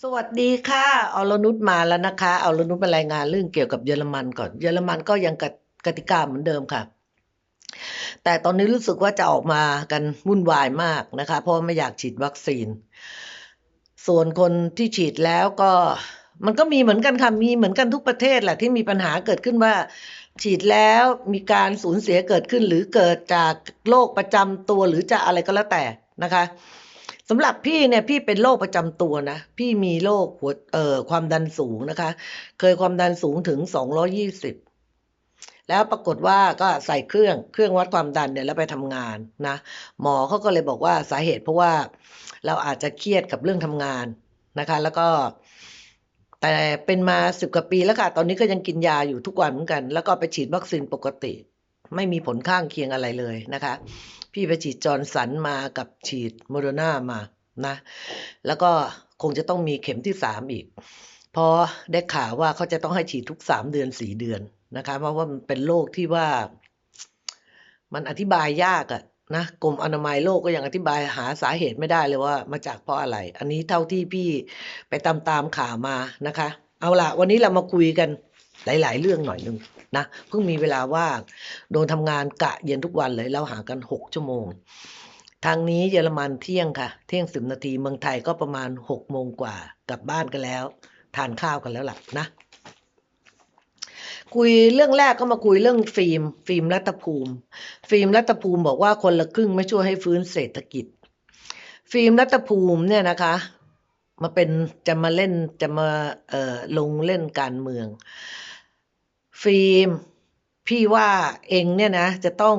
สวัสดีค่ะอรนุชมาแล้วนะคะอรนุชมารายงานเรื่องเกี่ยวกับเยอรมันก่อน เยอรมันก็ยังกติกติกาเหมือนเดิมค่ะ แต่ตอนนี้รู้สึกว่าจะออกมากันวุ่นวายมากนะคะ เพราะไม่อยากฉีดวัคซีน ส่วนคนที่ฉีดแล้วก็มันก็มีเหมือนกันค่ะมีเหมือนกันทุกประเทศแหละที่มีปัญหาเกิดขึ้นว่า ฉีดแล้วมีการสูญเสียเกิดขึ้นหรือเกิดจากโรคประจำตัวหรือจะอะไรก็แล้วแต่นะคะ สำหรับพี่เนี่ยพี่เป็นโรคประจำตัวนะ พี่มีโรคหัวเอ่อความดันสูงนะคะ เคยความดันสูงถึงสองร้อยี่สิบแล้วปรากฏว่าก็ใส่เครื่องเครื่องวัดความดันเนี่ยแล้วไปทำงานนะหมอเขาก็เลยบอกว่าสาเหตุเพราะว่าเราอาจจะเครียดกับเรื่องทำงานนะคะ แล้วก็ แต่เป็นมาสิบกว่าปีแล้วค่ะ ตอนนี้ก็ยังกินยาอยู่ทุกวันเหมือนกัน แล้วก็ไปฉีดวัคซีนปกติ ไม่มีผลข้างเคียงอะไรเลยนะคะ พี่ไปฉีดจอร์นสันมากับฉีดโมเดอร์นามานะ แล้วก็คงจะต้องมีเข็มที่สามอีกพราะได้ข่าวว่าเขาจะต้องให้ฉีดทุกสามเดือนสี่เดือนนะคะ เพราะว่ามันเป็นโรคที่ว่า มันอธิบายยากอะนะกรมอนามัยโลกก็ยังอธิบายหาสาเหตุไม่ได้เลยว่า มาจากเพราะอะไร อันนี้เท่าที่พี่ไปตามตามข่าวมานะคะ เอาล่ะวันนี้เรามาคุยกันหลาย ๆ เรื่องหน่อยนึง นะเพิ่งมีเวลาว่างโดนทำงานกะเย็นทุกวันเลยเราหากันหกชั่วโมง ทางนี้เยอรมันเที่ยงค่ะ เที่ยงสิบนาทีเมืองไทยก็ประมาณหกโมงกว่ากลับบ้านกันแล้ว ทานข้าวกันแล้วหล่ะนะคุยเรื่องแรกก็มาคุยเรื่องฟิล์ม ฟิล์มรัตภูมิ ฟิล์มรัตภูมิบอกว่าคนละครึ่งไม่ช่วยให้ฟื้นเศรษฐกิจ ฟิล์มรัตภูมิเนี่ยนะคะ มาเป็นจะมาเล่นจะมาเอ่อลงเล่นการเมือง ฟิล์ม พี่ว่าเองเนี่ยนะ จะต้อง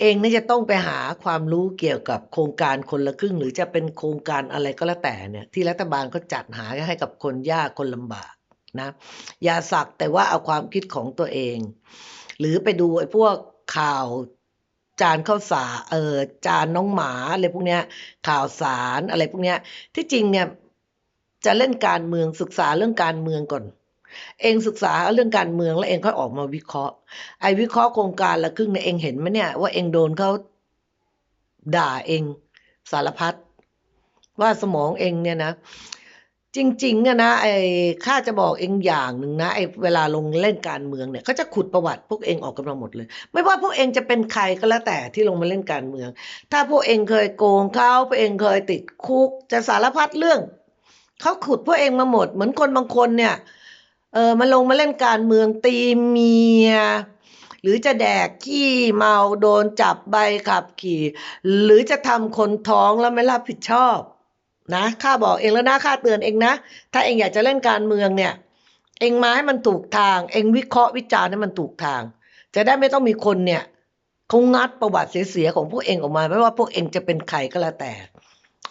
เองเนี่ยจะต้องไปหาความรู้เกี่ยวกับโครงการคนละครึ่ง หรือจะเป็นโครงการอะไรก็แล้วแต่เนี่ย ที่รัฐบาลก็จัดหาให้กับคนยากคนลำบากนะอย่าสักแต่ว่าเอาความคิดของตัวเอง หรือไปดูไอ้พวกข่าวจานข้าวสารเออจานน้องหมาอะไรพวกเนี้ย ข่าวสารอะไรพวกเนี้ย ที่จริงเนี่ยจะเล่นการเมืองศึกษาเรื่องการเมืองก่อน เองศึกษาเรื่องการเมืองแล้วเองค่ออกมาวิเคราะห์ ไอ้วิเคราะห์โครงการละครึ่งเนี่ยเองเห็นไหมเนี่ยว่าเองโดนเขาด่าเองสารพัดว่าสมองเองเนี่ยนะจริงๆอะนะไอ้ข้าจะบอกเองอย่างหนึ่งนะไอ้เวลาลงเล่นการเมืองเนี่ยเขาจะขุดประวัติพวกเองออกกันมาหมดเลย ไม่ว่าพวกเองจะเป็นใครก็แล้วแต่ที่ลงมาเล่นการเมือง ถ้าพวกเองเคยโกงเขาพวกเองเคยติดคุกจะสารพัดเรื่องเขาขุดพวกเองมาหมด เหมือนคนบางคนเนี่ย เออมาลงมาเล่นการเมืองตีเมีย หรือจะแดกขี้เมาโดนจับใบขับขี่ หรือจะทำคนท้องแล้วไม่รับผิดชอบ นะข้าบอกเองแล้วนะข้าเตือนเองนะ ถ้าเองอยากจะเล่นการเมืองเนี่ย เองมาให้มันถูกทาง เองวิเคราะห์วิจารณ์ให้มันถูกทาง จะได้ไม่ต้องมีคนเนี่ยเขางัดประวัติเสียๆของพวกเองออกมา ไม่ว่าพวกเองจะเป็นใครก็แล้วแต่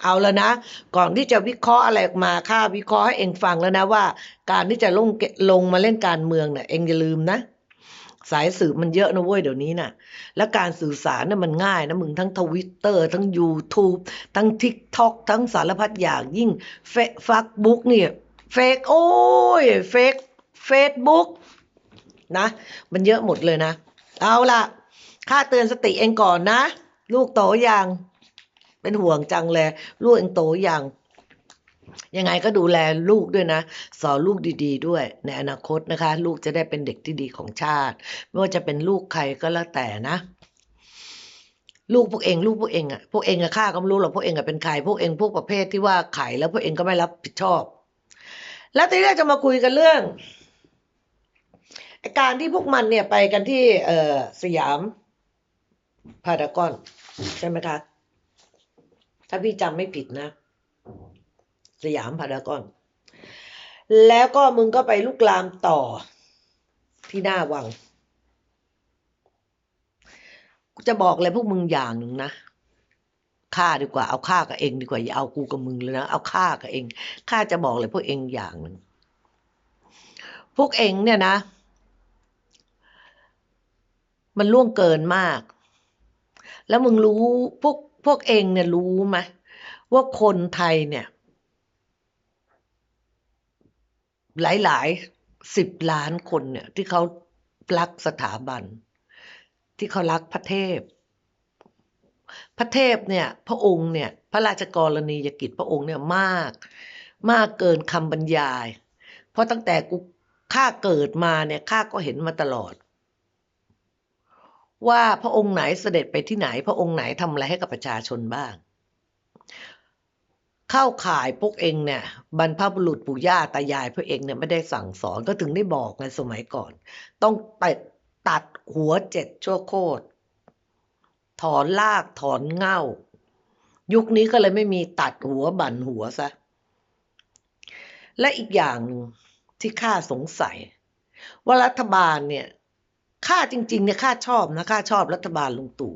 เอาแล้วนะ ก่อนที่จะวิเคราะห์อะไรออกมาข้าวิเคราะห์ให้เองฟังแล้วนะว่า การที่จะลงลงมาเล่นการเมืองเนี่ยเองอย่าลืมนะสายสืบมันเยอะนะเว้ยเดี๋ยวนี้น่ะ แล้วการสื่อสารเนี่ยมันง่ายนะมึงทั้งทวิตเตอร์ทั้ง YouTube ทั้ง TikTok ทั้งสารพัดอย่างยิ่งเฟซฟักบุ๊กเนี่ยเฟกโอ้ยเฟกเฟซบุ๊กนะ มันเยอะหมดเลยนะ เอาล่ะข้าเตือนสติเองก่อนนะ ลูกโตยัง เป็นห่วงจังเลยลูกเองโตอยังยังไงก็ดูแลลูกด้วยนะ สอนลูกดีๆ ด้วย ในอนาคตนะคะ ลูกจะได้เป็นเด็กที่ดีของชาติ ไม่ว่าจะเป็นลูกใครก็แล้วแต่นะลูกพวกเองลูกพวกเองอะพวกเองอะข้าก็ไม่รู้หรอกพวกเองอะเป็นใครพวกเองพวกประเภทที่ว่าไข่แล้วพวกเองก็ไม่รับผิดชอบ แล้วทีนี้เราจะมาคุยกันเรื่องอการที่พวกมันเนี่ยไปกันที่เออสยามพารากอนใช่ไหมคะ ถ้าพี่จำไม่ผิดนะ สยามพารากอน แล้วก็มึงก็ไปลุกลามต่อที่หน้าวัง จะบอกเลยพวกมึงอย่างหนึ่งนะฆ่าดีกว่าเอาฆ่ากับเองดีกว่าอย่าเอากูกับมึงเลยนะเอาฆ่ากับเองข้าจะบอกเลยพวกเองอย่างหนึ่งพวกเองเนี่ยนะ มันล่วงเกินมาก แล้วมึงรู้พวก พวกเองเนี่ยรู้ไหมว่าคนไทยเนี่ย หลายๆสิบล้านคนเนี่ย ที่เขารักสถาบัน ที่เขารักพระเทพ พระเทพเนี่ย พระองค์เนี่ย พระราชกรณียกิจพระองค์เนี่ยมาก มากเกินคำบรรยาย เพราะตั้งแต่กูข้าเกิดมาเนี่ยข้าก็เห็นมาตลอด ว่าพระองค์ไหนเสด็จไปที่ไหน พระองค์ไหนทำอะไรให้กับประชาชนบ้าง เข้าข่ายพวกเองเนี่ยบรรพบุรุษปู่ย่าตายายพวกเองเนี่ยไม่ได้สั่งสอนก็ถึงได้บอกในสมัยก่อน ต้องตัดตัดหัวเจ็ดชั่วโคตรถอนลากถอนเง่า ยุคนี้ก็เลยไม่มีตัดหัวบั่นหัวซะ และอีกอย่างหนึ่งที่ข้าสงสัย ว่ารัฐบาลเนี่ย ข้าจริงๆเนี่ยข้าชอบนะข้าชอบรัฐบาลลุงตู่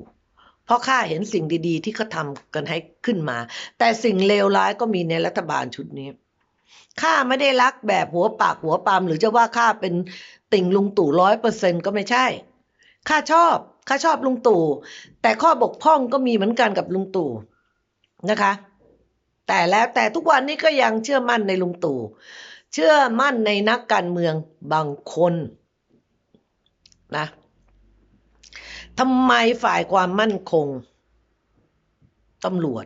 เพราะข้าเห็นสิ่งดีๆ ที่เขาทำกันให้ขึ้นมา แต่สิ่งเลวร้ายก็มีในรัฐบาลชุดนี้ข้าไม่ได้รักแบบหัวปากหัวปามหรือจะว่าข้าเป็นติ่งลุงตู่ร้อยเปอร์เซ็นก็ไม่ใช่ข้าชอบข้าชอบลุงตู่ แต่ข้อบกพร่องก็มีเหมือนกันกับลุงตู่นะคะ แต่แล้วแต่ทุกวันนี้ก็ยังเชื่อมั่นในลุงตู่เชื่อมั่นในนักการเมืองบางคน นะทำไมฝ่ายความมั่นคงตำรวจ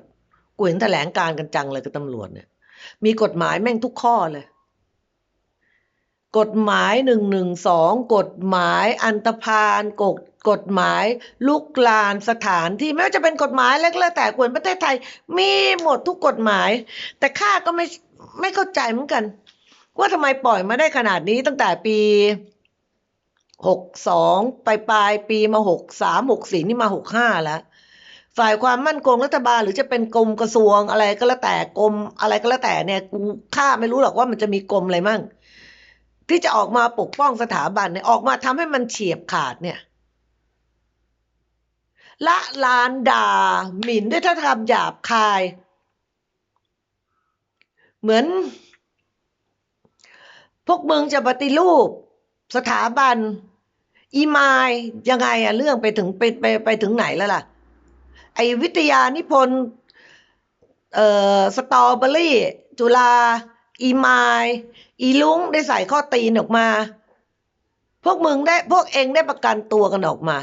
กูเห็นแถลงการกันจังเลยกับตำรวจเนี่ย มีกฎหมายแม่งทุกข้อเลย กฎหมายหนึ่งหนึ่งสองกฎหมายอันตพานกฎกฎหมายลุกลานสถานที่ไม่ว่าจะเป็นกฎหมายเล็กๆแต่ควรประเทศไทย มีหมดทุกกฎหมาย แต่ข้าก็ไม่ไม่เข้าใจเหมือนกัน ว่าทำไมปล่อยมาได้ขนาดนี้ตั้งแต่ปี หกสองปลายปลายปีมาหกสามหกสี่นี่มาหกห้าแล้ว ฝ่ายความมั่นคงรัฐบาลหรือจะเป็นกรมกระทรวงอะไรก็แล้วแต่กรมอะไรก็แล้วแต่เนี่ยกูข้าไม่รู้หรอกว่ามันจะมีกรมอะไรมั่ง ที่จะออกมาปกป้องสถาบันเนี่ยออกมาทำให้มันเฉียบขาดเนี่ยละลานด่าหมิ่นด้วยถ้าทำหยาบคาย เหมือน พวกมึงจะปฏิรูป สถาบัน อีมายยังไงอะเรื่องไปถึงไปไปไปถึงไหนแล้วล่ะ ไอวิทยานิพนธ์เอ่อสตรอเบอรี่ จุฬาอีมายอีลุงได้ใส่ข้อตีนออกมา พวกมึงได้พวกเองได้ประกันตัวกันออกมา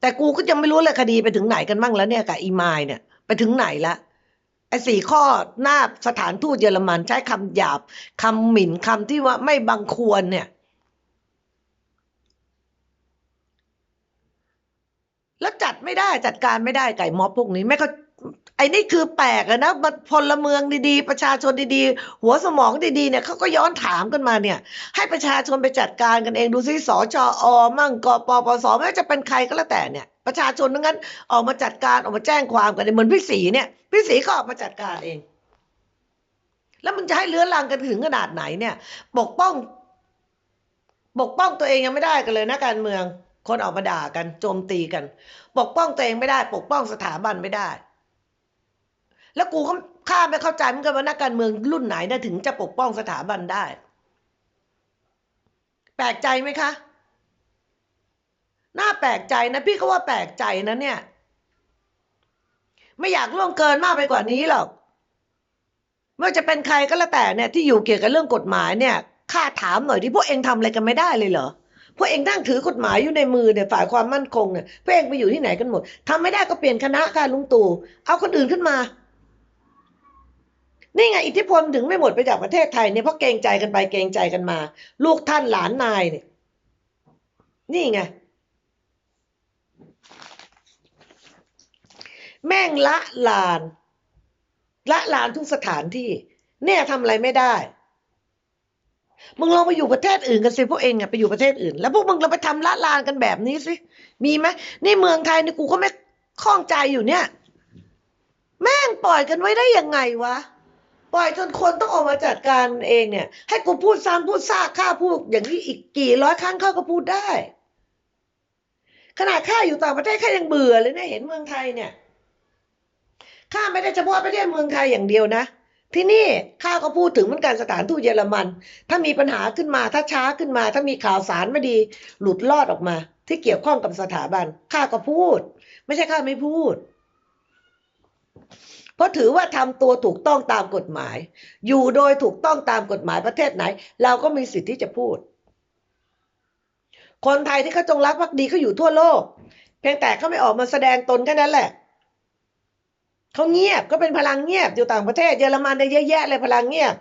แต่กูก็ยังไม่รู้เลยคดีไปถึงไหนกันบ้างแล้วเนี่ยกับอีมายเนี่ย ไปถึงไหนละ ไอ้สี่ข้อหน้าสถานทูตเยอรมันใช้คำหยาบคำหมิ่นคำที่ว่าไม่บังควรเนี่ย แล้วจัดไม่ได้จัดการไม่ได้ไก่ม็อบพวกนี้ไม่เขาไอ้นี่คือแปลกนะมันพลเมืองดีๆ ประชาชนดีๆ หัวสมองดีๆเนี่ยเขาก็ย้อนถามกันมาเนี่ย ให้ประชาชนไปจัดการกันเองดูซิสจอมั่งกปปสไม่ว่าจะเป็นใครก็แล้วแต่เนี่ย ประชาชนทั้งนั้นออกมาจัดการออกมาแจ้งความกันเหมือนพี่สีเนี่ยพี่สีก็ออกมาจัดการเอง แล้วมึงจะให้เลื้อรังกันถึงขนาดไหนเนี่ยปกป้องปกป้องตัวเองยังไม่ได้กันเลยนะการเมือง คนออกมาด่ากันโจมตีกัน ปกป้องตัวเองไม่ได้ ปกป้องสถาบันไม่ได้ แล้วกูก็ข้าไม่เข้าใจเหมือนกันว่านักการเมืองรุ่นไหนนะถึงจะปกป้องสถาบันได้ แปลกใจไหมคะ ลกใจนะ พี่ก็ว่าแปลกใจนะเนี่ย ไม่อยากล่วงเกินมากไปกว่านี้หรอกไม่ว่าจะเป็นใครก็แล้วแต่เนี่ยที่อยู่เกี่ยวกับเรื่องกฎหมายเนี่ยข้าถามหน่อยที่พวกเองทำอะไรกันไม่ได้เลยเหรอพวกเองนั่งถือกฎหมายอยู่ในมือเนี่ยฝ่ายความมั่นคงเนี่ยพวกเองไปอยู่ที่ไหนกันหมดทำไม่ได้ก็เปลี่ยนคณะค่ะลุงตู่เอาคนอื่นขึ้นมานี่ไงอิทธิพลถึงไม่หมดไปจากประเทศไทยเนี่ยเพราะเกรงใจกันไปเกรงใจกันมา ลูกท่านหลานนายเนี่ยนี่ไง แม่งละลาน ละลานทุกสถานที่ เนี่ยทำอะไรไม่ได้มึงลองไปอยู่ประเทศอื่นกันสิพวกเองอะไปอยู่ประเทศอื่น แล้วพวกมึงเราไปทำละลานกันแบบนี้สิมีไหมนี่เมืองไทยนี่กูก็ไม่ข้องใจอยู่เนี่ย แม่งปล่อยกันไว้ได้ยังไงวะ ปล่อยจนคนต้องออกมาจัดการเองเนี่ย ให้กูพูดซ้ำพูดซากข้าพูดอย่างนี้อีกกี่ร้อยครั้งเขาก็พูดได้ ขนาดข้าอยู่ต่างประเทศข้ายังเบื่อเลยเนี่ยเห็นเมืองไทยเนี่ย ข้าไม่ได้เฉพาะประเทศเมืองไทยอย่างเดียวนะ ที่นี่ข้าก็พูดถึงเหมือนกันสถานทูตเยอรมัน ถ้ามีปัญหาขึ้นมาถ้าช้าขึ้นมา ถ้ามีข่าวสารไม่ดี หลุดลอดออกมา ที่เกี่ยวข้องกับสถาบันข้าก็พูด ไม่ใช่ข้าไม่พูด เพราะถือว่าทำตัวถูกต้องตามกฎหมาย อยู่โดยถูกต้องตามกฎหมายประเทศไหน เราก็มีสิทธิ์ที่จะพูด คนไทยที่เขาจงรักภักดีเขาอยู่ทั่วโลก เพียงแต่เขาไม่ออกมาแสดงตนแค่นั้นแหละ เขาเงียบก็เป็นพลังเงียบอยู่ต่างประเทศเยอรมันได้เยอะแยะเลยพลังเงียบ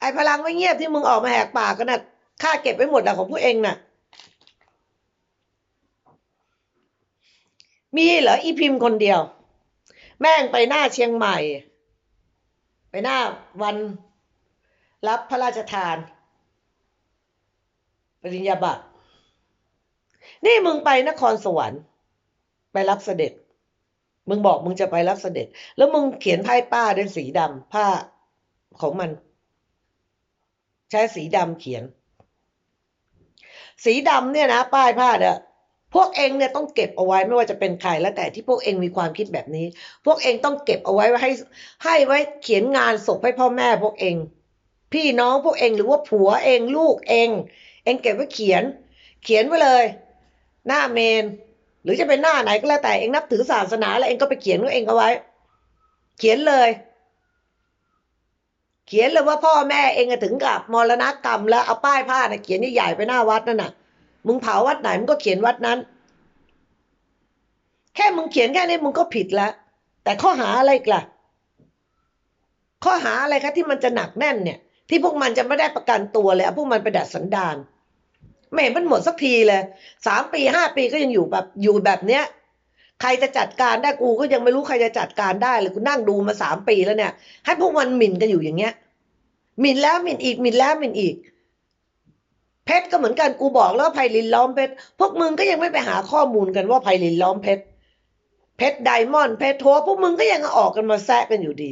ไอ้พลังไม่เงียบที่มึงออกมาแหกปากกันน่ะค่าเก็บไว้หมดอะของพวกเองน่ะ มีเหรออีพิมพ์คนเดียว แม่งไปหน้าเชียงใหม่ ไปหน้าวันรับพระราชทาน ปริญญาบัตรนี่มึงไปนครสวรรค์ ไปรับเสด็จ มึงบอกมึงจะไปรับเสด็จ แล้วมึงเขียนไพ่ป้าด้วยสีดำผ้าของมัน ใช้สีดำเขียน สีดำเนี่ยนะ ป้ายผ้าเนี่ยพวกเองเนี่ยต้องเก็บเอาไว้ไม่ว่าจะเป็นใครแล้วแต่ที่พวกเองมีความคิดแบบนี้ พวกเองต้องเก็บเอาไว้ให้ ให้ไว้เขียนงานศพให้พ่อแม่พวกเอง พี่น้องพวกเองหรือว่าผัวเองลูกเอง เองเก็บไว้เขียน เขียนไว้เลย หน้าเมน หรือจะเป็นหน้าไหนก็แล้วแต่เองนับถือศาสนาแล้วเองก็ไปเขียนของเองเอาไว้ เขียนเลย เขียนเลยว่าพ่อแม่เองถึงกับมรณกรรม แล้วเอาป้ายผ้าน่ะเขียนใหญ่ๆไปหน้าวัดนั่นน่ะ มึงเผาวัดไหนมึงก็เขียนวัดนั้น แค่มึงเขียนแค่นี้มึงก็ผิดแล้วแต่ข้อหาอะไรกล่ะ ข้อหาอะไรคะที่มันจะหนักแน่นเนี่ย ที่พวกมันจะไม่ได้ประกันตัวเลยพวกมันไปดัดสันดาน ไม่เห็นมันหมดสักทีเลยสามปีห้าปีก็ยังอยู่แบบอยู่แบบเนี้ย ใครจะจัดการได้กูก็ยังไม่รู้ใครจะจัดการได้เลยกูนั่งดูมาสามปีแล้วเนี่ย ให้พวกมันหมิ่นกันอยู่อย่างเงี้ยหมิ่นแล้วหมิ่นอีกหมิ่นแล้วหมิ่นอีก เพชรก็เหมือนกันกูบอกแล้วไพลินล้อมเพชรพวกมึงก็ยังไม่ไปหาข้อมูลกันว่าไพลินล้อมเพชรเพชรไดมอนด์เพชรโทรพวกมึงก็ยังออกกันมาแซะกันอยู่ดี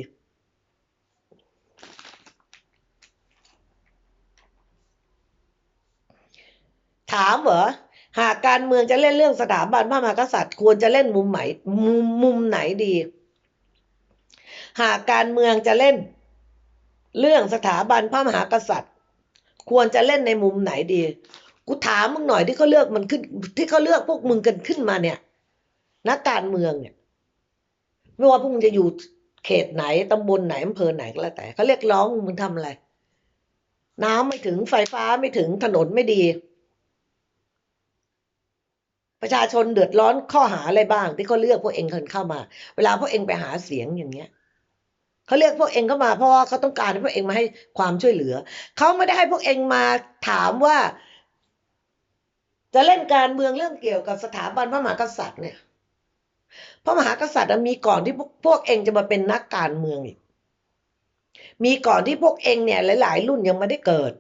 ถามเหรอหากการเมืองจะเล่นเรื่องสถาบันพระมหากษัตริย์ ควรจะเล่นมุมไหนมุมมุมไหนดี หากการเมืองจะเล่น เรื่องสถาบันพระมหากษัตริย์ ควรจะเล่นในมุมไหนดี กูถามมึงหน่อยที่เขาเลือกมันขึ้น ที่เขาเลือกพวกมึงกันขึ้นมาเนี่ยนักการเมืองเนี่ย ไม่ว่าพวกมึงจะอยู่เขตไหนตำบลไหนอำเภอไหนก็แล้วแต่เขาเรียกร้องมึงทำอะไร น้ำไม่ถึงไฟฟ้าไม่ถึงถนนไม่ดี ประชาชนเดือดร้อนข้อหาอะไรบ้าง ที่เขาเลือกพวกเองคนเข้ามา เวลาพวกเองไปหาเสียงอย่างเงี้ยเขาเรียกพวกเองเข้ามาเพราะว่าเขาต้องการให้พวกเองมาให้ความช่วยเหลือเขาไม่ได้ให้พวกเองมาถามว่า จะเล่นการเมืองเรื่องเกี่ยวกับสถาบันพระมหากษัตริย์เนี่ยพระมหากษัตริย์มีก่อนที่พวกพวกเองจะมาเป็นนักการเมืองอีกมีก่อนที่พวกเองเนี่ยหลาย ๆ รุ่นยังไม่ได้เกิด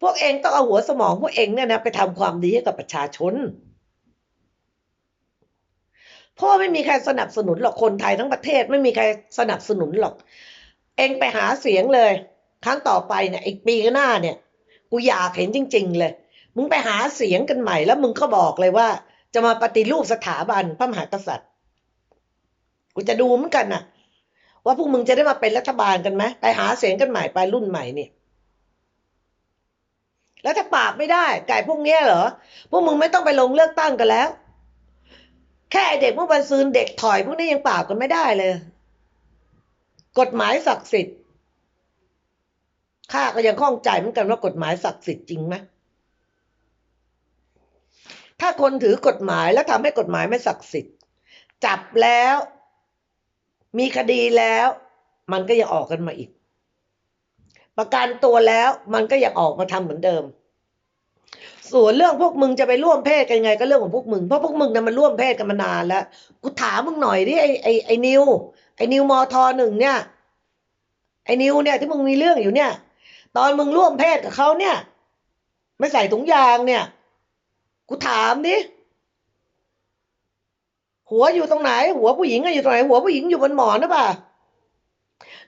พวกเองต้องเอาหัวสมองพวกเองเนี่ยนะไปทำความดีให้กับประชาชนเพราะว่าไม่มีใครสนับสนุนหรอกคนไทยทั้งประเทศไม่มีใครสนับสนุนหรอก เองไปหาเสียงเลย ครั้งต่อไปเนี่ยอีกปีหน้าเนี่ย กูอยากเห็นจริง ๆ เลย มึงไปหาเสียงกันใหม่แล้วมึงก็บอกเลยว่า จะมาปฏิรูปสถาบันพระมหากษัตริย์ กูจะดูเหมือนกันน่ะ ว่าพวกมึงจะได้มาเป็นรัฐบาลกันไหมไปหาเสียงกันใหม่ไปรุ่นใหม่เนี่ย แล้วถ้าปราบไม่ได้ ไก่พวกเนี้ยเหรอ พวกมึงไม่ต้องไปลงเลือกตั้งกันแล้ว แค่เด็กเมื่อวันซืนเด็กถอยพวกนี้ยังปราบกันไม่ได้เลย กฎหมายศักดิ์สิทธิ์ข้าก็ยังข้องใจเหมือนกันว่ากฎหมายศักดิ์สิทธิ์จริงไหมถ้าคนถือกฎหมายแล้วทำให้กฎหมายไม่ศักดิ์สิทธิ์ จับแล้ว มีคดีแล้ว มันก็ยังออกกันมาอีก ประกันตัวแล้วมันก็ยังออกมาทำเหมือนเดิม ส่วนเรื่องพวกมึงจะไปร่วมเพศกันไงก็เรื่องของพวกมึง เพราะพวกมึงน่ยมันร่วมเพศกันมานานแล้ว กูถามมึงหน่อยดิไอไอไอนิวไอนิวมอทอหนึ่งเนี่ย ไอนิวเนี่ยที่มึงมีเรื่องอยู่เนี่ย ตอนมึงร่วมเพศกับเขาเนี่ย ไม่ใส่ถุงยางเนี่ย กูถามดิหัวอยู่ตรงไหน หัวผู้หญิงอะอยู่ตรงไหน หัวผู้หญิงอยู่บนหมอนหรือเปล่า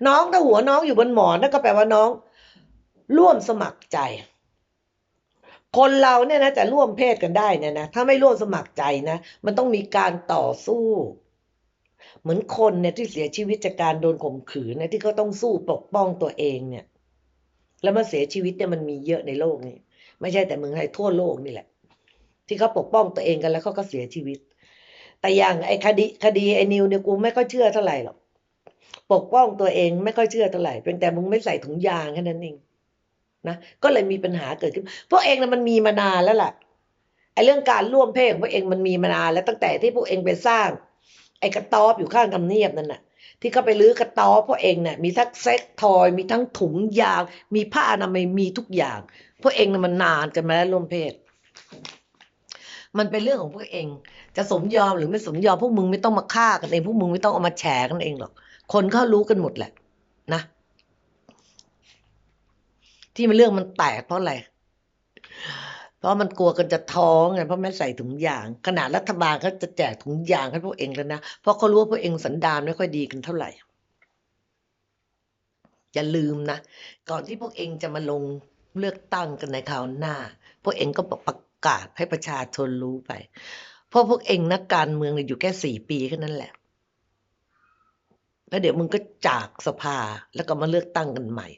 น้องถ้าหัวน้องอยู่บนหมอนนั่นก็แปลว่าน้อง ร่วมสมัครใจ คนเราเนี่ยนะจะร่วมเพศกันได้เนี่ยนะถ้าไม่ร่วมสมัครใจนะ มันต้องมีการต่อสู้ เหมือนคนเนี่ยที่เสียชีวิตจากการโดนข่มขืนเนี่ยที่เขาต้องสู้ปกป้องตัวเองเนี่ย แล้วมาเสียชีวิตเนี่ยมันมีเยอะในโลกนี้ไม่ใช่แต่เมืองไทยทั่วโลกนี่แหละ ที่เขาปกป้องตัวเองกันแล้วเขาก็เสียชีวิต แต่อย่างไอ้คดีคดีไอ้นิวเนี่ยกูไม่ค่อยเชื่อเท่าไหร่หรอก ปกป้องตัวเองไม่ค่อยเชื่อเท่าไหร่เพียงแต่มึงไม่ใส่ถุงยางแค่นั้นเองนะก็เลยมีปัญหาเกิดขึ้นพวกเองนะมันมีมานานแล้วล่ะไอ้เรื่องการร่วมเพศของพวกเองมันมีมานานแล้วตั้งแต่ที่พวกเองไปสร้าง ไอ้กระต๊อบอยู่ข้างทำเนียบนั่นน่ะ ที่เขาไปรื้อกระต๊อบพวกเองเนี่ยมีทั้งเซ็กทอย มีทั้งถุงยาง มีผ้าอนามัยมีทุกอย่าง พวกเองน่ะมันนานกันมาแล้วร่วมเพศ มันเป็นเรื่องของพวกเอง จะสมยอมหรือไม่สมยอมพวกมึงไม่ต้องมาฆ่ากันเองพวกมึงไม่ต้องเอามาแฉกันเองหรอก คนเขารู้กันหมดแหละ นะ ที่มันเรื่องมันแตกเพราะอะไร เพราะมันกลัวกันจะท้องไงเพราะไม่ใส่ถุงยาง ขนาดรัฐบาลเขาจะแจกถุงยางให้พวกเองแล้วนะ เพราะเขารู้ว่าพวกเองสันดานไม่ค่อยดีกันเท่าไหร่ อย่าลืมนะ ก่อนที่พวกเองจะมาลงเลือกตั้งกันในคราวหน้า พวกเองก็ประกาศให้ประชาชนรู้ไป เพราะพวกเองนักการเมืองเนี่ยอยู่แค่สี่ปีแค่นั้นแหละ แล้วเดี๋ยวมึงก็จากสภาแล้วก็มาเลือกตั้งกันใหม่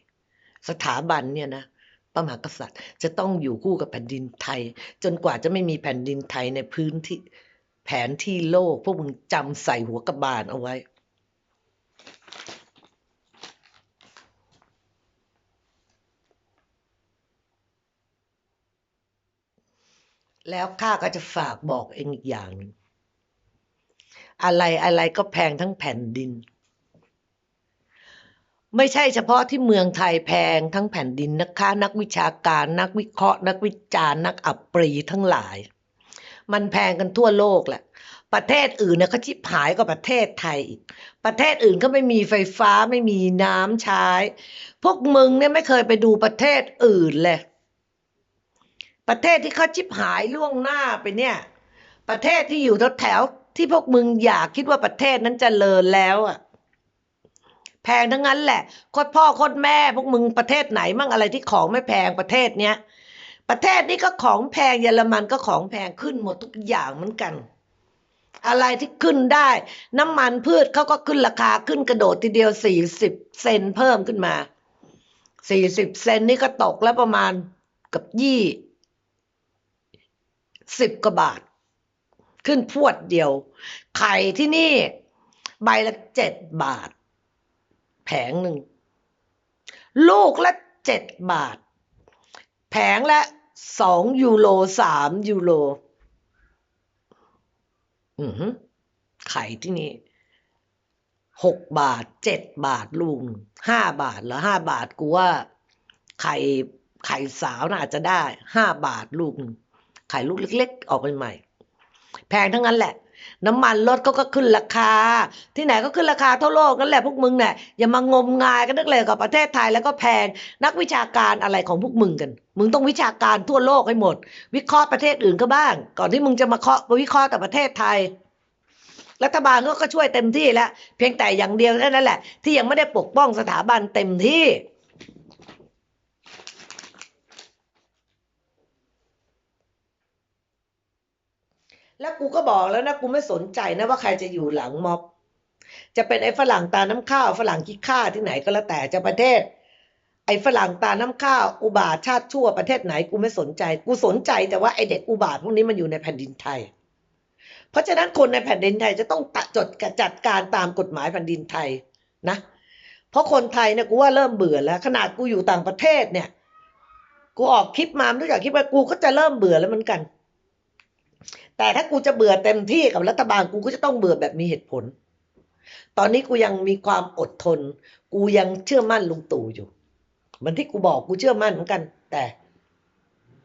สถาบันเนี่ยนะพระมหากษัตริย์ จะต้องอยู่คู่กับแผ่นดินไทย จนกว่าจะไม่มีแผ่นดินไทยในพื้นที่แผนที่โลก พวกมึงจำใส่หัวกระบาลเอาไว้ แล้วข้าก็จะฝากบอกเองอีกอย่างหนึ่งอะไรอะไรก็แพงทั้งแผ่นดิน ไม่ใช่เฉพาะที่เมืองไทยแพงทั้งแผ่นดินนะคะ นักวิชาการ นักวิเคราะห์ นักวิจารณ์นักอับปรีทั้งหลาย มันแพงกันทั่วโลกแหละ ประเทศอื่นเนี่ยเขาชิบหายกว่าประเทศไทยอีก ประเทศอื่นก็ไม่มีไฟฟ้าไม่มีน้ำใช้ พวกมึงเนี่ยไม่เคยไปดูประเทศอื่นเลย ประเทศที่เขาชิบหายล่วงหน้าไปเนี่ย ประเทศที่อยู่แถวๆที่พวกมึงอยากคิดว่าประเทศนั้นจเจริญแล้วอะ พงทั้งนั้นแหละโคตรพ่อโคตรแม่พวกมึงประเทศไหนมั่งอะไรที่ของไม่แพงประเทศเนี้ยประเทศนี้ก็ของแพงเยอรมันก็ของแพงขึ้นหมดทุกอย่างเหมือนกัน อะไรที่ขึ้นได้ น้ำมันพืชเขาก็ขึ้นราคาขึ้นกระโดดทีเดียวสี่สิบเซนเพิ่มขึ้นมาสี่สิบเซนนี่ก็ตกแล้วประมาณกับยี่สิบกว่าบาท ขึ้นพวดเดียว ไข่ที่นี่ ใบละเจ็ดบาท แผงหนึ่ง ลูกละเจ็ดบาท แผงละสองยูโรสามยูโรอือไข่ที่นี่หกบาทเจ็ดบาทลูกห้าบาทเหรอห้าบาทกูว่าไข่ไข่สาวน่าจะได้ห้าบาทลูกไข่ลูกเล็ก ๆ ออกใหม่แพงทั้งนั้นแหละ น้ำมันรถเขาก็ขึ้นราคา ที่ไหนก็ขึ้นราคาทั่วโลกนั่นแหละพวกมึงเนี่ยอย่ามางมงายกันนักเลยกับประเทศไทยแล้วก็แพงนักวิชาการอะไรของพวกมึงกัน มึงต้องวิชาการทั่วโลกให้หมด วิเคราะห์ประเทศอื่นก็บ้าง ก่อนที่มึงจะมาเคาะมาวิเคราะห์แต่ประเทศไทย รัฐบาลก็ก็ช่วยเต็มที่แล้ว เพียงแต่อย่างเดียวแค่นั้นแหละ ที่ยังไม่ได้ปกป้องสถาบันเต็มที่ แล้วกูก็บอกแล้วนะกูไม่สนใจนะว่าใครจะอยู่หลังม็อบ จะเป็นไอ้ฝรั่งตาน้ำข้าวฝรั่งขี้ข้าที่ไหนก็แล้วแต่จะประเทศ ไอ้ฝรั่งตาน้ำข้าวอุบาทชาติชั่วประเทศไหนกูไม่สนใจ กูสนใจแต่ว่าไอ้เด็กอุบาทพวกนี้มันอยู่ในแผ่นดินไทย เพราะฉะนั้นคนในแผ่นดินไทยจะต้องตัดจดจัดการตามกฎหมายแผ่นดินไทยนะ เพราะคนไทยเนี่ยกูว่าเริ่มเบื่อแล้ว ขนาดกูอยู่ต่างประเทศเนี่ย กูออกคลิปมาไม่รู้จักคลิปมากูก็จะเริ่มเบื่อแล้วเหมือนกัน แต่ถ้ากูจะเบื่อเต็มที่กับรัฐบาลกูก็จะต้องเบื่อแบบมีเหตุผล ตอนนี้กูยังมีความอดทน กูยังเชื่อมั่นลุงตู่อยู่เหมือนที่กูบอกกูเชื่อมั่นเหมือนกัน แต่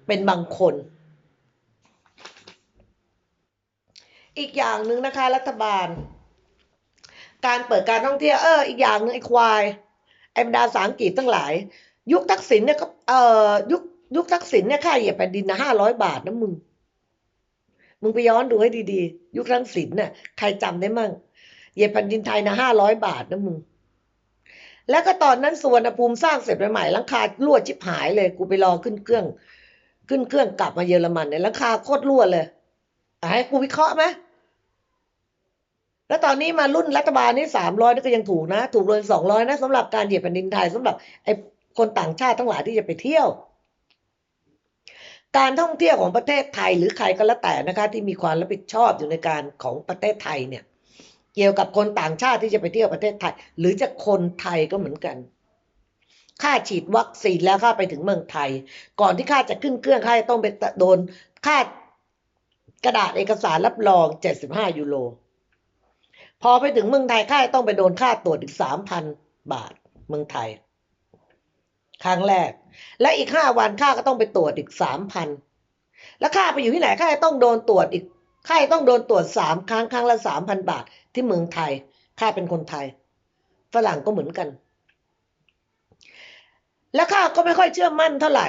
เป็นบางคน อีกอย่างหนึ่งนะคะ รัฐบาล การเปิดการท่องเที่ยวเอออีกอย่างหนึ่งไอ้ควายไอ้บรรดาสางกีทั้งหลาย ยุคทักษิณเนี่ยก็เอ่อยุคยุคทักษิณเนี่ยค่าเหยียบแผ่นดินนะห้าร้อยบาทนะมึง มึงไปย้อนดูให้ดีๆ ยุคทักษิณน่ะ ใครจำได้มั่งเหยียบแผ่นดินไทยนะห้าร้อยบาทนะมึง แล้วก็ตอนนั้นสุวรรณภูมิสร้างเสร็จใหม่ๆลังคารั่วชิบหายเลย กูไปรอขึ้นเครื่อง ขึ้นเครื่องกลับมาเยอรมันเนี่ยลังคาโคตรรั่วเลยให้กูวิเคราะห์ไหมแล้วตอนนี้มารุ่นรัฐบาลนี่สามร้อยนี่ก็ยังถูกนะ ถูกเลยสองร้อยนะสำหรับการเหยียบแผ่นดินไทยสำหรับไอ้คนต่างชาติทั้งหลายที่จะไปเที่ยว การท่องเที่ยวของประเทศไทยหรือใครก็แล้วแต่นะคะ ที่มีความรับผิดชอบอยู่ในการของประเทศไทยเนี่ย เกี่ยวกับคนต่างชาติที่จะไปเที่ยวประเทศไทย หรือจะคนไทยก็เหมือนกันค่าฉีดวัคซีนแล้วค่าไปถึงเมืองไทย ก่อนที่ค่าจะขึ้นเครื่องค่าจะต้องไปโดนค่ากระดาษเอกสารรับรอง 75 ยูโรพอไปถึงเมืองไทยค่าต้องไปโดนค่าตรวจอีก 3,000 บาทเมืองไทย ครั้งแรก และอีก5วันค่าก็ต้องไปตรวจอีก3,000แล้วค่าไปอยู่ที่ไหนค่าต้องโดนตรวจอีกค่าต้องโดนตรวจ3ครั้งครั้งละ3,000บาทที่เมืองไทยค่าเป็นคนไทย ฝรั่งก็เหมือนกัน และข้าก็ไม่ค่อยเชื่อมั่นเท่าไหร่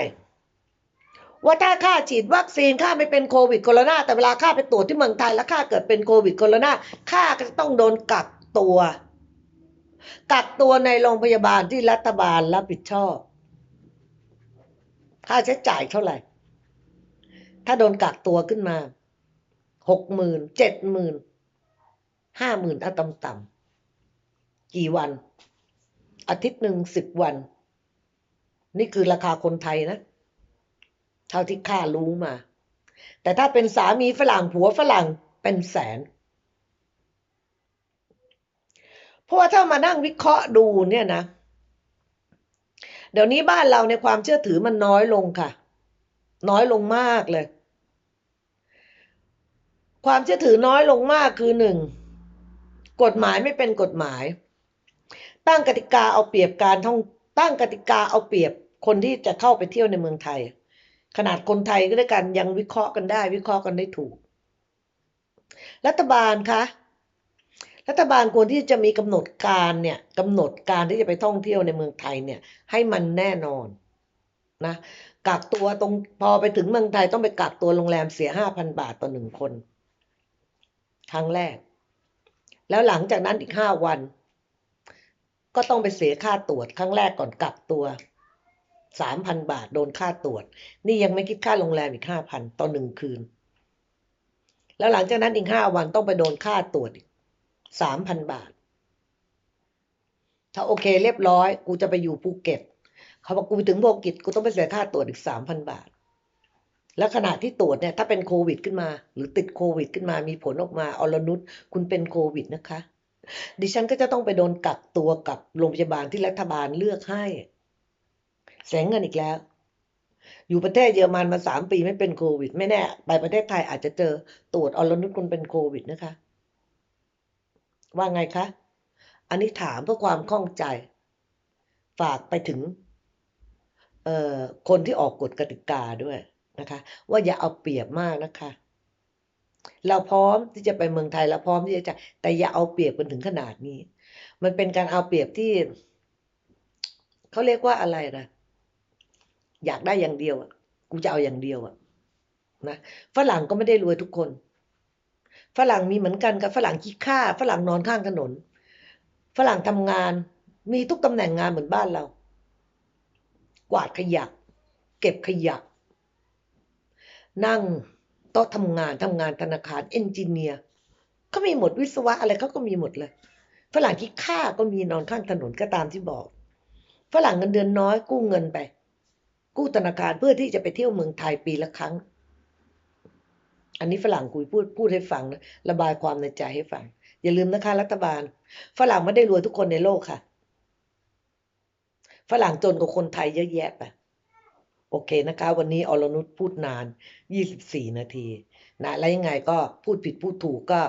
ว่าถ้าข้าฉีดวัคซีนข้าไม่เป็นโควิดโคโรนาแต่เวลาข้าไปตรวจที่เมืองไทย แล้วข้าเกิดเป็นโควิดโคโรนาข้าก็จะต้องโดนกักตัว กักตัวในโรงพยาบาลที่รัฐบาลรับผิดชอบ ค่าใช้จ่ายเท่าไหร่ ถ้าโดนกักตัวขึ้นมาหกหมื่นเจ็ดหมื่นห้าหมื่นอาต่ำๆกี่วัน อาทิตย์หนึ่งสิบวัน นี่คือราคาคนไทยนะ เท่าที่ข้ารู้มา แต่ถ้าเป็นสามีฝรั่งผัวฝรั่งเป็นแสน เพราะว่าถ้ามานั่งวิเคราะห์ดูเนี่ยนะ เดี๋ยวนี้บ้านเราในความเชื่อถือมันน้อยลงค่ะ น้อยลงมากเลย ความเชื่อถือน้อยลงมากคือหนึ่งกฎหมายไม่เป็นกฎหมาย ตั้งกติกาเอาเปรียบการท่องตั้งกติกาเอาเปรียบคนที่จะเข้าไปเที่ยวในเมืองไทย ขนาดคนไทยก็ด้วยกันยังวิเคราะห์กันได้ วิเคราะห์กันได้ถูก รัฐบาลคะ รัฐบาลควรที่จะมีกำหนดการเนี่ยกำหนดการที่จะไปท่องเที่ยวในเมืองไทยเนี่ยให้มันแน่นอนนะกักตัวตรงพอไปถึงเมืองไทยต้องไปกักตัวโรงแรมเสียห้าพันบาทต่อหนึ่งคน ครั้งแรก แล้วหลังจากนั้นอีกห้าวัน ก็ต้องไปเสียค่าตรวจครั้งแรกก่อนกักตัวสามพันบาทโดนค่าตรวจ นี่ยังไม่คิดค่าโรงแรมอีกห้าพันต่อหนึ่งคืน แล้วหลังจากนั้นอีกห้าวันต้องไปโดนค่าตรวจอีก สามพันบาท ถ้าโอเคเรียบร้อย กูจะไปอยู่ภูเก็ต เขาบอกกูไปถึงภูเก็ตกูต้องไปเสียค่าตรวจอีกสามพันบาท แล้วขณะที่ตรวจเนี่ยถ้าเป็นโควิดขึ้นมา หรือติดโควิดขึ้นมามีผลออกมาอรนุชคุณเป็นโควิดนะคะ ดิฉันก็จะต้องไปโดนกักตัวกับโรงพยาบาลที่รัฐบาลเลือกให้เสียเงินอีกแล้ว อยู่ประเทศเยอรมันมาสามปีไม่เป็นโควิด ไม่แน่ ไปประเทศไทยอาจจะเจอตรวจอรนุชคุณเป็นโควิดนะคะ ว่าไงคะ อันนี้ถามเพื่อความข้องใจ ฝากไปถึงคนที่ออกกฎกติกาด้วยนะคะ ว่าอย่าเอาเปรียบมากนะคะ เราพร้อมที่จะไปเมืองไทยเราพร้อมที่จะ แต่อย่าเอาเปรียบกันถึงขนาดนี้ มันเป็นการเอาเปรียบที่เขาเรียกว่าอะไรนะอยากได้อย่างเดียวอะกูจะเอาอย่างเดียวอะนะฝรั่งก็ไม่ได้รวยทุกคน ฝรั่งมีเหมือนกันกับฝรั่งขี้ข้าฝรั่งนอนข้างถนน ฝรั่งทำงาน มีทุกตำแหน่งงานเหมือนบ้านเรา กวาดขยะ เก็บขยะ นั่งโต๊ะทำงานทำงานธนาคารเอนจิเนียร์เขามีหมดวิศวะอะไรเขาก็มีหมดเลยฝรั่งขี้ข้าก็มีนอนข้างถนนก็ตามที่บอกฝรั่งเงินเดือนน้อยกู้เงินไป กู้ธนาคารเพื่อที่จะไปเที่ยวเมืองไทยปีละครั้ง อันนี้ฝรั่งคุยพูดพูดให้ฟังนะระบายความในใจให้ฟัง อย่าลืมนะคะ รัฐบาล ฝรั่งไม่ได้รวยทุกคนในโลกค่ะ ฝรั่งจนกว่าคนไทยเยอะแยะไปโอเคนะคะ วันนี้อรนุชพูดนาน 24 นาทีนะแล้วยังไงก็พูดผิดพูดถูกก็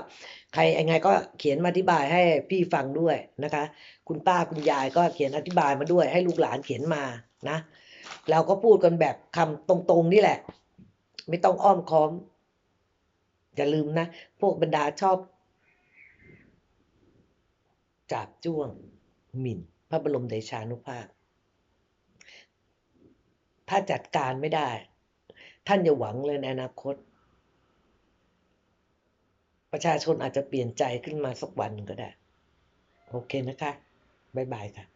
ใครยังไงก็เขียนมาอธิบายให้พี่ฟังด้วยนะคะ คุณป้าคุณยายก็เขียนอธิบายมาด้วย ให้ลูกหลานเขียนมานะเราก็พูดกันแบบคำตรงๆนี่แหละ ไม่ต้องอ้อมค้อม อย่าลืมนะ พวกบรรดาชอบจาบจ้วงหมิ่น พระบรมเดชานุภาพ ถ้าจัดการไม่ได้ ท่านอย่าหวังเลยในอนาคต ประชาชนอาจจะเปลี่ยนใจขึ้นมาสักวันก็ได้ โอเคนะคะ บ๊ายบายค่ะ